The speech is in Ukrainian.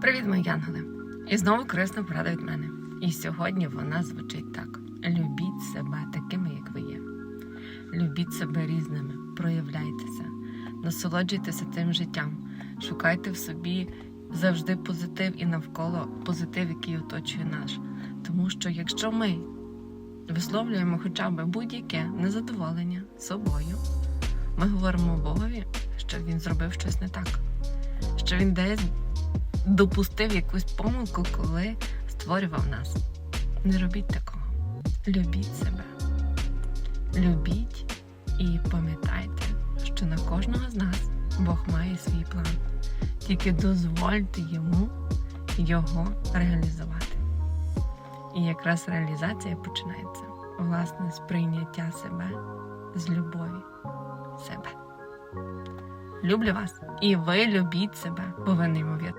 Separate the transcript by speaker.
Speaker 1: Привіт, мої янголи! І знову корисна порада від мене. І сьогодні вона звучить так: любіть себе такими, як ви є. Любіть себе різними, проявляйтеся, насолоджуйтеся тим життям, шукайте в собі завжди позитив і навколо позитив, який оточує наш. Тому що якщо ми висловлюємо хоча б будь-яке незадоволення собою, ми говоримо Богові, що він зробив щось не так, що він десь допустив якусь помилку, коли створював нас. Не робіть такого. Любіть себе. Любіть і пам'ятайте, що на кожного з нас Бог має свій план. Тільки дозвольте йому його реалізувати. І якраз реалізація починається власне з прийняття себе, з любові себе. Люблю вас, і ви любіть себе, бо ви неймовірні.